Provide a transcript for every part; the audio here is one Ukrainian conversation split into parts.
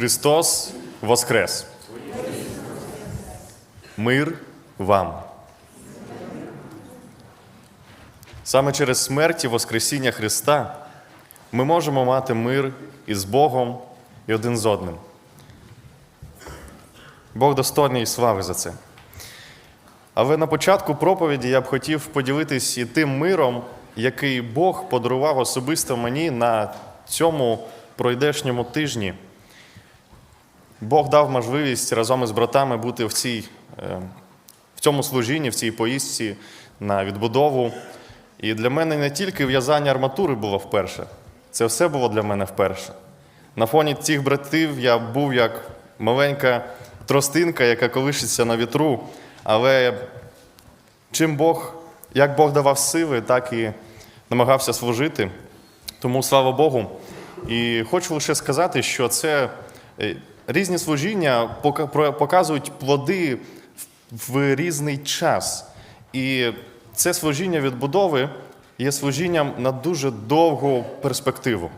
Христос Воскрес! Мир вам! Саме через смерть і Воскресіння Христа ми можемо мати мир із Богом і один з одним. Бог достойний слави за це. Але на початку проповіді я б хотів поділитись і тим миром, який Бог подарував особисто мені на цьому пройдешньому тижні. Бог дав можливість разом із братами бути в, цій, е, в цьому служінні, в цій поїздці на відбудову. І для мене не тільки в'язання арматури було вперше, це все було для мене вперше. На фоні цих братів я був як маленька тростинка, яка колишиться на вітру, але чим Бог, як Бог давав сили, так і намагався служити. Тому слава Богу. І хочу лише сказати, що це е, різні служіння показують плоди в- різний час. І це служіння відбудови є служінням на дуже довгу перспективу.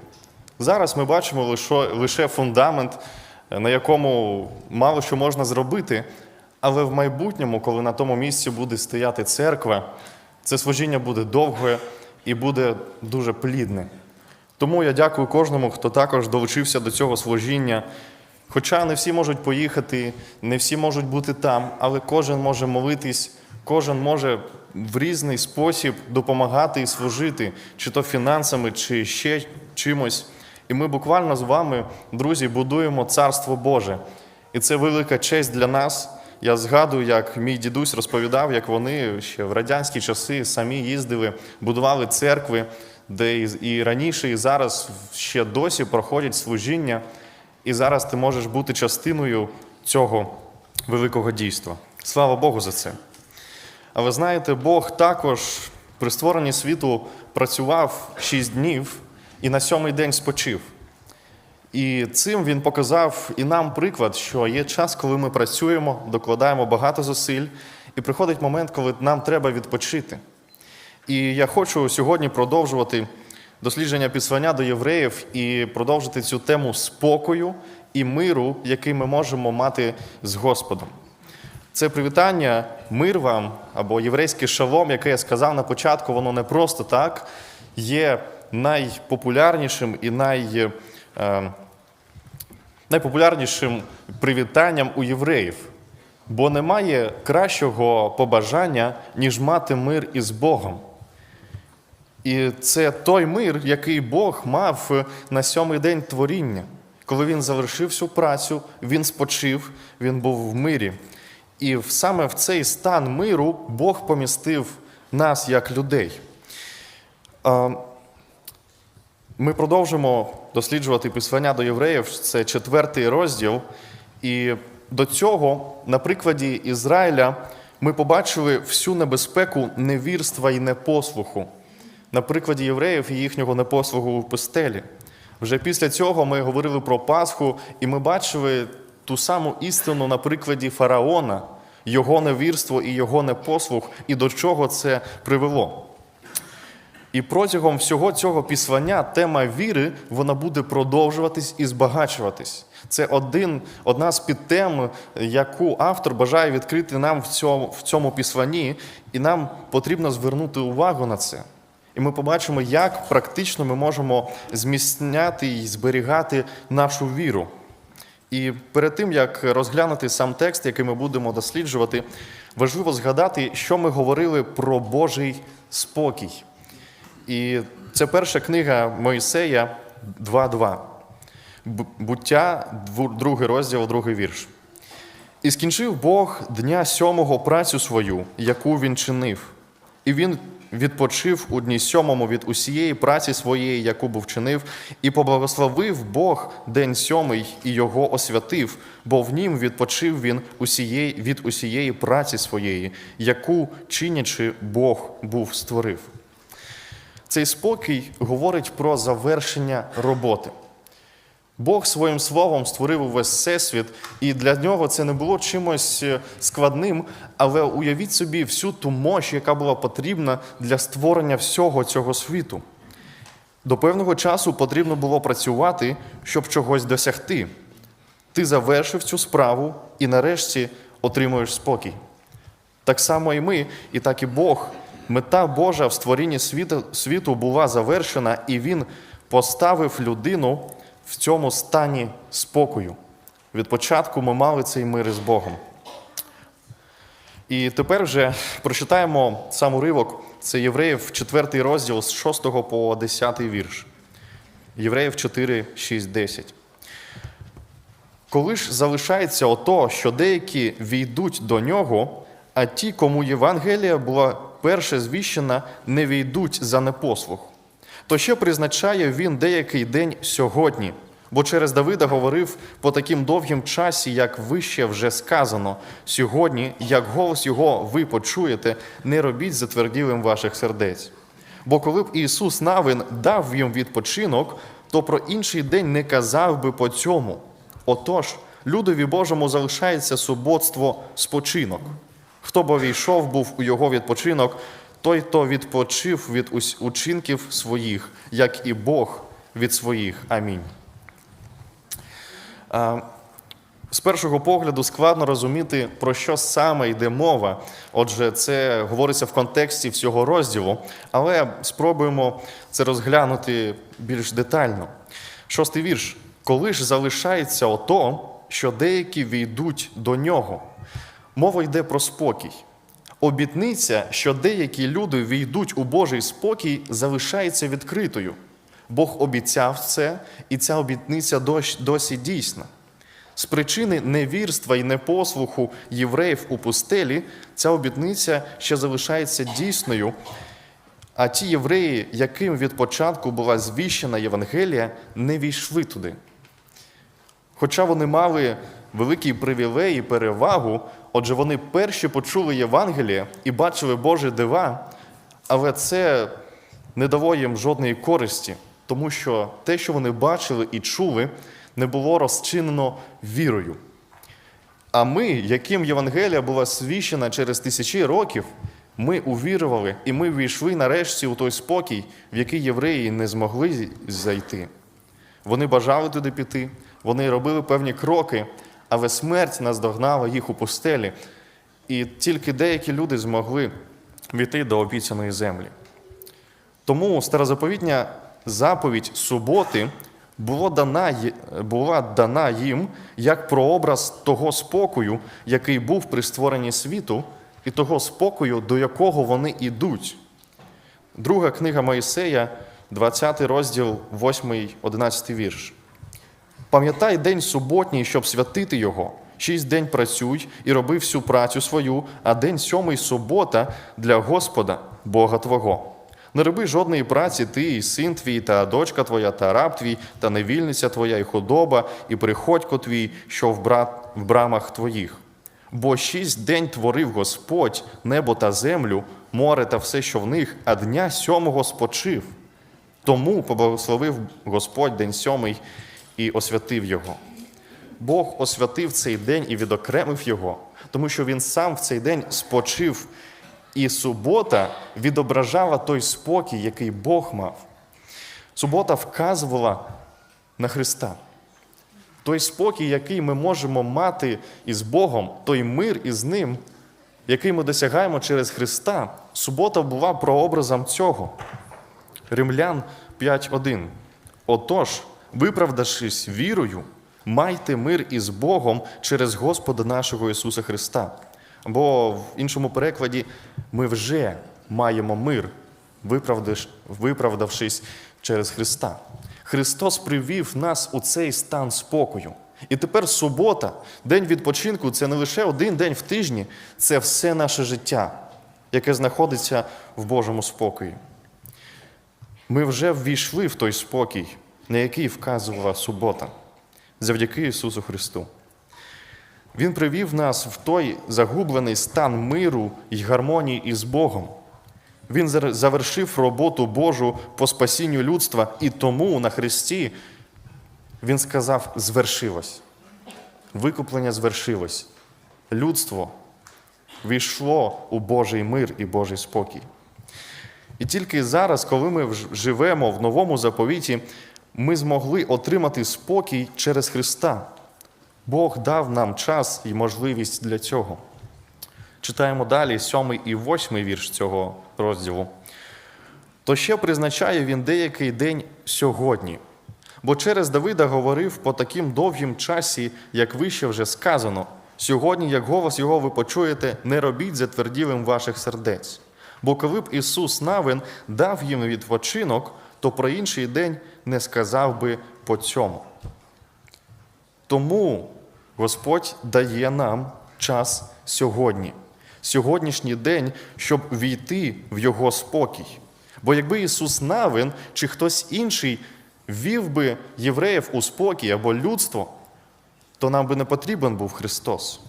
Зараз ми бачимо лише фундамент, на якому мало що можна зробити, але в майбутньому, коли на тому місці буде стояти церква, це служіння буде довге і буде дуже плідне. Тому я дякую кожному, хто також долучився до цього служіння. Хоча не всі можуть поїхати, не всі можуть бути там, але кожен може молитись, кожен може в різний спосіб допомагати і служити, чи то фінансами, чи ще чимось. І ми буквально з вами, друзі, будуємо Царство Боже. І це велика честь для нас. Я згадую, як мій дідусь розповідав, як вони ще в радянські часи самі їздили, будували церкви, де і- раніше, і зараз ще досі проходять служіння. І зараз ти можеш бути частиною цього великого дійства. Слава Богу за це. Але знаєте, Бог також при створенні світу працював шість днів і на сьомий день спочив. І цим він показав і нам приклад, що є час, коли ми працюємо, докладаємо багато зусиль, і приходить момент, коли нам треба відпочити. І я хочу сьогодні продовжувати дослідження післання до євреїв і продовжити цю тему спокою і миру, який ми можемо мати з Господом. Це привітання, мир вам або єврейський шалом, яке я сказав на початку, воно не просто так, є найпопулярнішим і най, е, найпопулярнішим привітанням у євреїв. Бо немає кращого побажання, ніж мати мир із Богом. І це той мир, який Бог мав на сьомий день творіння. Коли він завершив всю працю, він спочив, він був в мирі. І саме в цей стан миру Бог помістив нас як людей. Ми продовжимо досліджувати післання до євреїв, це четвертий розділ. І до цього, на прикладі Ізраїля, ми побачили всю небезпеку невірства і непослуху. На прикладі євреїв і їхнього непослуху у пустелі. Вже після цього ми говорили про Пасху, і ми бачили ту саму істину на прикладі фараона, його невірство і його непослух, і до чого це привело. І протягом всього цього післання тема віри вона буде продовжуватись і збагачуватись. Це один, одна з підтем, яку автор бажає відкрити нам в цьому, в цьому післанні, і нам потрібно звернути увагу на це. І ми побачимо, як практично ми можемо зміцняти і зберігати нашу віру. І перед тим, як розглянути сам текст, який ми будемо досліджувати, важливо згадати, що ми говорили про Божий спокій. І це перша книга Моїсея 2.2. Буття, другий розділ, другий вірш. І скінчив Бог дня сьомого працю свою, яку він чинив, і він відпочив у дні сьомому від усієї праці своєї, яку був чинив, і поблагословив Бог день сьомий і його освятив, бо в нім відпочив він усієї, від усієї праці своєї, яку чинячи Бог був створив. Цей спокій говорить про завершення роботи. Бог своїм словом створив увесь всесвіт, і для нього це не було чимось е, складним, але уявіть собі всю ту мощь, яка була потрібна для створення всього цього світу. До певного часу потрібно було працювати, щоб чогось досягти. Ти завершив цю справу і нарешті отримуєш спокій. Так само і ми, і так і Бог. Мета Божа в створінні світу, світу була завершена, і Він поставив людину в цьому стані спокою. Від початку ми мали цей мир із Богом. І тепер вже прочитаємо сам уривок. Це Євреїв 4 розділ з 6 по 10 вірш. Євреїв 4, 6, 10. Коли ж залишається ото, що деякі війдуть до нього, а ті, кому Євангелія була перше звіщена, не війдуть за непослух, то що призначає він деякий день сьогодні? Бо через Давида говорив по таким довгим часі, як вище вже сказано, сьогодні, як голос його ви почуєте, не робіть затверділим ваших сердець. Бо коли б Ісус Навин дав їм відпочинок, то про інший день не казав би по цьому. Отож, людові Божому залишається суботство спочинок. Хто б увійшов був у його відпочинок, той, хто відпочив від учинків своїх, як і Бог від своїх. Амінь. З першого погляду складно розуміти, про що саме йде мова. Отже, це говориться в контексті всього розділу, але спробуємо це розглянути більш детально. Шостий вірш. Коли ж залишається ото, що деякі війдуть до нього. Мова йде про спокій. Обітниця, що деякі люди війдуть у Божий спокій, залишається відкритою. Бог обіцяв це, і ця обітниця досі дійсна. З причини невірства і непослуху євреїв у пустелі ця обітниця ще залишається дійсною. А ті євреї, яким від початку була звіщена Євангелія, не війшли туди. Хоча вони мали великий привілей і перевагу, отже, вони перші почули Євангеліє і бачили Божі дива, але це не дало їм жодної користі, тому що те, що вони бачили і чули, не було розчинено вірою. А ми, яким Євангелія була свіщена через тисячі років, ми увірували і ми війшли нарешті у той спокій, в який євреї не змогли зайти. Вони бажали туди піти, вони робили певні кроки, але смерть наздогнала їх у пустелі, і тільки деякі люди змогли війти до обіцяної землі. Тому старозаповітня заповідь суботи була дана, була дана їм як прообраз того спокою, який був при створенні світу, і того спокою, до якого вони йдуть. Друга книга Моїсея, 20 розділ, 8-11 вірш. Пам'ятай день суботній, щоб святити його. Шість день працюй і роби всю працю свою, а день сьомий субота для Господа, Бога Твого. Не роби жодної праці ти, і син твій, та дочка твоя, та раб твій, та невільниця твоя, і худоба, і приходько твій, що в, бра... в брамах твоїх. Бо шість день творив Господь небо та землю, море та все, що в них, а дня сьомого спочив. Тому поблагословив Господь день сьомий і освятив його. Бог освятив цей день і відокремив його, тому що він сам в цей день спочив, і субота відображала той спокій, який Бог мав. Субота вказувала на Христа. Той спокій, який ми можемо мати із Богом, той мир із Ним, який ми досягаємо через Христа, субота була прообразом цього. Римлян 5.1. Отож, виправдавшись вірою, майте мир із Богом через Господа нашого Ісуса Христа. Або в іншому перекладі ми вже маємо мир, виправдавшись через Христа. Христос привів нас у цей стан спокою. І тепер субота, день відпочинку це не лише один день в тижні, це все наше життя, яке знаходиться в Божому спокої. Ми вже ввійшли в той спокій, на який вказувала субота, завдяки Ісусу Христу. Він привів нас в той загублений стан миру і гармонії із Богом. Він завершив роботу Божу по спасінню людства, і тому на Христі Він сказав: звершилось. Викуплення звершилось. Людство війшло у Божий мир і Божий спокій. І тільки зараз, коли ми живемо в новому заповіті, ми змогли отримати спокій через Христа. Бог дав нам час і можливість для цього. Читаємо далі сьомий і восьмий вірш цього розділу. То ще призначає він деякий день сьогодні. Бо через Давида говорив по таким довгім часі, як вище вже сказано: сьогодні, як голос його ви почуєте, не робіть затверділим ваших сердець. Бо коли б Ісус Навин дав їм відпочинок, то про інший день не сказав би по цьому. Тому Господь дає нам час сьогодні, сьогоднішній день, щоб війти в Його спокій. Бо якби Ісус Навин чи хтось інший ввів би євреїв у спокій або людство, то нам би не потрібен був Христос.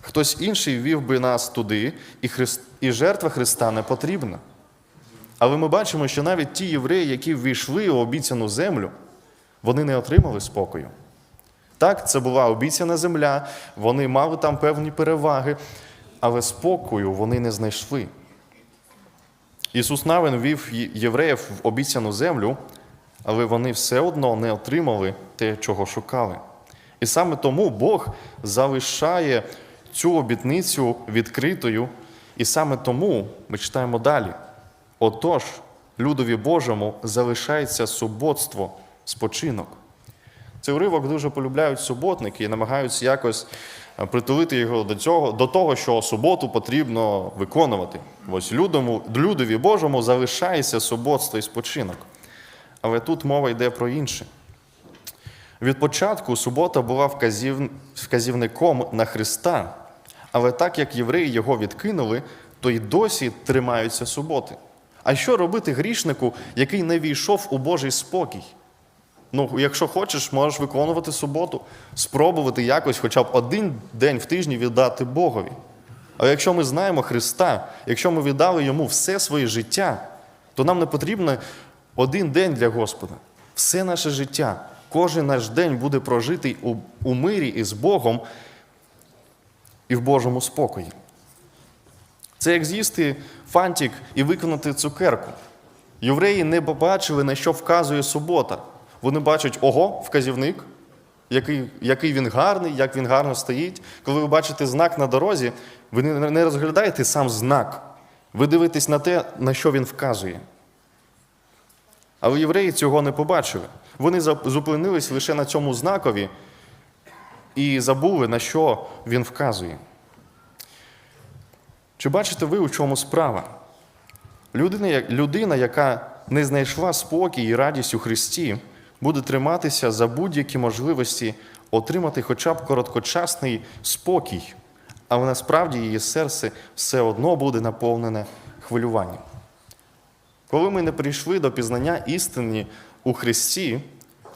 Хтось інший ввів би нас туди, і, Христ... і жертва Христа не потрібна. Але ми бачимо, що навіть ті євреї, які ввійшли у обіцяну землю, вони не отримали спокою. Так, це була обіцяна земля, вони мали там певні переваги, але спокою вони не знайшли. Ісус Навин вів євреїв в обіцяну землю, але вони все одно не отримали те, чого шукали. І саме тому Бог залишає цю обітницю відкритою, і саме тому ми читаємо далі. Отож, людові Божому залишається суботство, спочинок. Цей уривок дуже полюбляють суботники і намагаються якось е, притулити його до цього, до того, що суботу потрібно виконувати. Ось людому, людові Божому залишається суботство і спочинок. Але тут мова йде про інше. Від початку субота була вказів... вказівником на Христа, але так як євреї його відкинули, то й досі тримаються суботи. А що робити грішнику, який не війшов у Божий спокій? Ну, якщо хочеш, можеш виконувати суботу, спробувати якось хоча б один день в тижні віддати Богові. А якщо ми знаємо Христа, якщо ми віддали йому все своє життя, то нам не потрібно один день для Господа. Все наше життя, кожен наш день буде прожитий у, у мирі із Богом і в Божому спокої. Це як з'їсти фантик і виконати цукерку. Євреї не побачили, на що вказує субота. Вони бачать, ого, вказівник, який, який він гарний, як він гарно стоїть. Коли ви бачите знак на дорозі, ви не розглядаєте сам знак. Ви дивитесь на те, на що він вказує. Але євреї цього не побачили. Вони зупинились лише на цьому знакові і забули, на що він вказує. Чи бачите ви, у чому справа? Людина, людина яка не знайшла спокій і радість у Христі, буде триматися за будь-які можливості отримати хоча б короткочасний спокій, але насправді її серце все одно буде наповнене хвилюванням. Коли ми не прийшли до пізнання істини у Христі,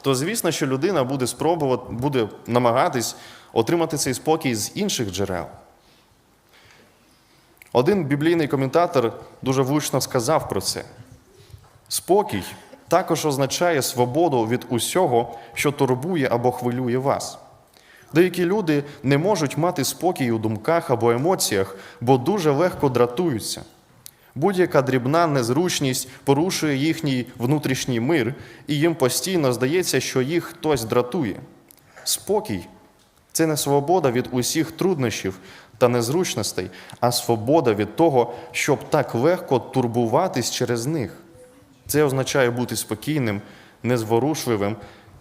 то звісно, що людина буде спробувати, буде намагатись отримати цей спокій з інших джерел. Один біблійний коментатор дуже влучно сказав про це. Спокій також означає свободу від усього, що турбує або хвилює вас. Деякі люди не можуть мати спокій у думках або емоціях, бо дуже легко дратуються. Будь-яка дрібна незручність порушує їхній внутрішній мир, і їм постійно здається, що їх хтось дратує. Спокій це не свобода від усіх труднощів та незручностей, а свобода від того, щоб так легко турбуватись через них. Це означає бути спокійним, незворушливим,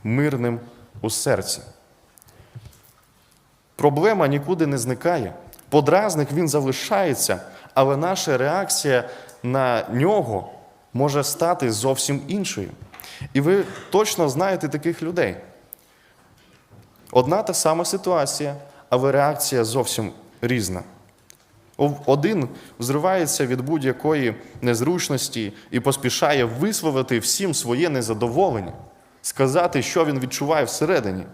мирним у серці. Проблема нікуди не зникає. Подразник він залишається, але наша реакція на нього може стати зовсім іншою. І ви точно знаєте таких людей. Одна та сама ситуація, але реакція зовсім різна. Один взривається від будь-якої незручності і поспішає висловити всім своє незадоволення, сказати, що він відчуває всередині.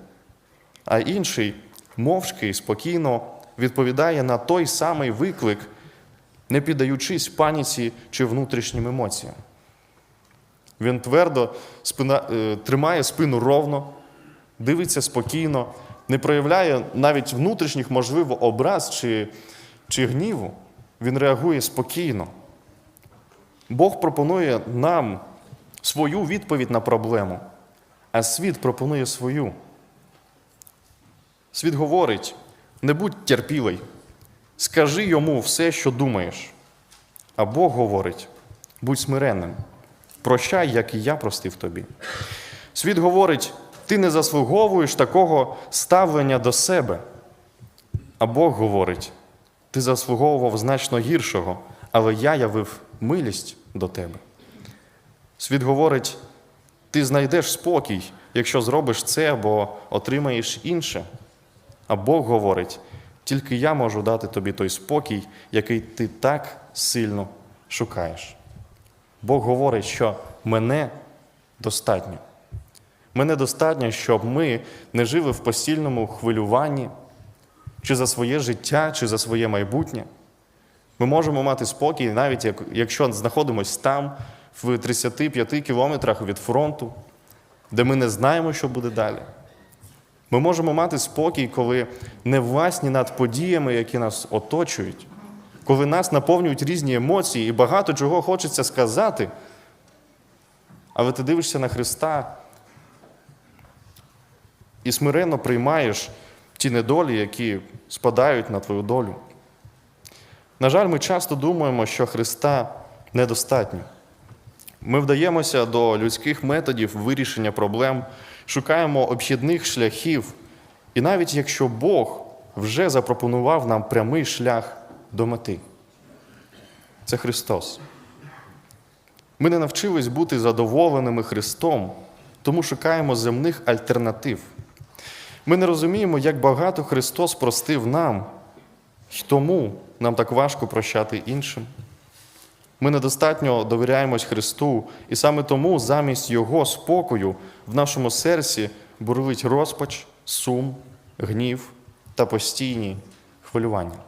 А інший мовчки і спокійно відповідає на той самий виклик, не піддаючись паніці чи внутрішнім емоціям. Він твердо спина, е, тримає спину ровно, дивиться спокійно, не проявляє навіть внутрішніх, можливо, образ чи чи гніву, він реагує спокійно. Бог пропонує нам свою відповідь на проблему, а світ пропонує свою. Світ говорить: не будь терпілий, скажи йому все, що думаєш. А Бог говорить: будь смиренним, прощай, як і я простив тобі. Світ говорить, ти не заслуговуєш такого ставлення до себе. А Бог говорить, ти заслуговував значно гіршого, але я явив милість до тебе. Світ говорить, ти знайдеш спокій, якщо зробиш це або отримаєш інше. А Бог говорить, тільки я можу дати тобі той спокій, який ти так сильно шукаєш. Бог говорить, що мене достатньо. Мене достатньо, щоб ми не жили в постільному хвилюванні, чи за своє життя, чи за своє майбутнє. Ми можемо мати спокій, навіть якщо знаходимося там, в 35 кілометрах від фронту, де ми не знаємо, що буде далі. Ми можемо мати спокій, коли не власні над подіями, які нас оточують, коли нас наповнюють різні емоції і багато чого хочеться сказати. Але ти дивишся на Христа і смиренно приймаєш ті недолі, які спадають на твою долю. На жаль, ми часто думаємо, що Христа недостатньо. Ми вдаємося до людських методів вирішення проблем, шукаємо обхідних шляхів. І навіть якщо Бог вже запропонував нам прямий шлях до мети, це Христос. Ми не навчились бути задоволеними Христом, тому шукаємо земних альтернатив. Ми не розуміємо, як багато Христос простив нам, і тому нам так важко прощати іншим. Ми недостатньо довіряємось Христу, і саме тому замість Його спокою в нашому серці бурлить розпач, сум, гнів та постійні хвилювання.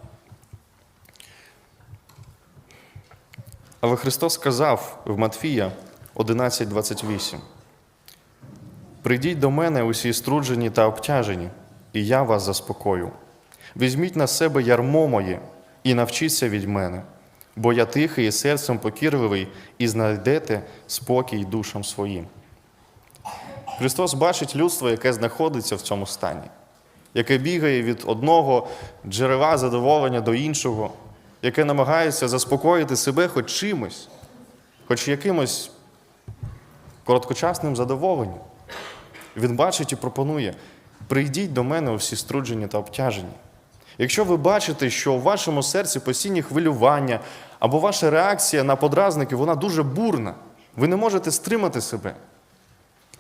Але Христос сказав в Матфія 11:28: Прийдіть до мене усі струджені та обтяжені, і я вас заспокою. Візьміть на себе ярмо моє і навчіться від мене, бо я тихий і серцем покірливий, і знайдете спокій душам своїм. Христос бачить людство, яке знаходиться в цьому стані, яке бігає від одного джерела задоволення до іншого, яке намагається заспокоїти себе хоч чимось, хоч якимось короткочасним задоволенням. Він бачить і пропонує: прийдіть до мене усі струджені та обтяжені. Якщо ви бачите, що в вашому серці постійні хвилювання або ваша реакція на подразники, вона дуже бурна, ви не можете стримати себе,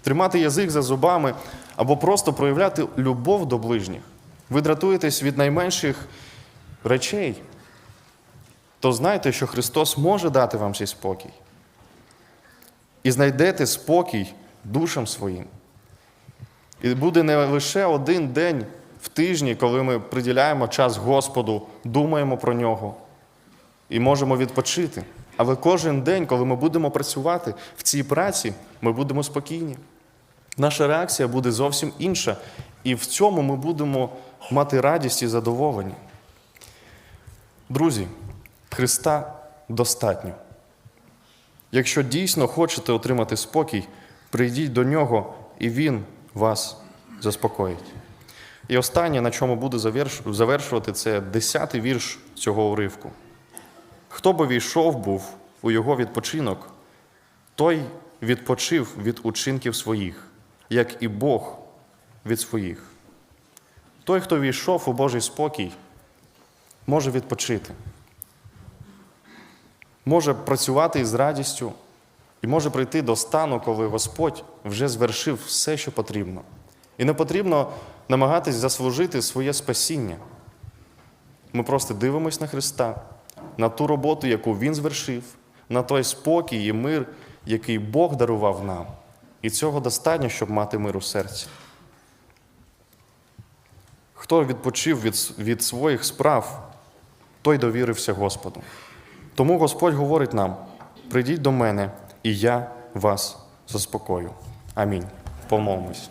тримати язик за зубами або просто проявляти любов до ближніх, ви дратуєтесь від найменших речей, то знайте, що Христос може дати вам цей спокій. І знайдете спокій душам своїм. І буде не лише один день в тижні, коли ми приділяємо час Господу, думаємо про нього і можемо відпочити. Але кожен день, коли ми будемо працювати в цій праці, ми будемо спокійні. Наша реакція буде зовсім інша, і в цьому ми будемо мати радість і задоволення. Друзі, Христа достатньо. Якщо дійсно хочете отримати спокій, прийдіть до нього, і Він вас заспокоїть. І останнє, на чому буду завершувати, це десятий вірш цього уривку. Хто б увійшов був у його відпочинок, той відпочив від учинків своїх, як і Бог від своїх. Той, хто війшов у Божий спокій, може відпочити, може працювати із радістю і може прийти до стану, коли Господь вже звершив все, що потрібно. І не потрібно намагатись заслужити своє спасіння. Ми просто дивимось на Христа, на ту роботу, яку Він звершив, на той спокій і мир, який Бог дарував нам. І цього достатньо, щоб мати мир у серці. Хто відпочив від, від своїх справ, той довірився Господу. Тому Господь говорить нам: прийдіть до мене, і я вас заспокою. Амінь. Помолимось.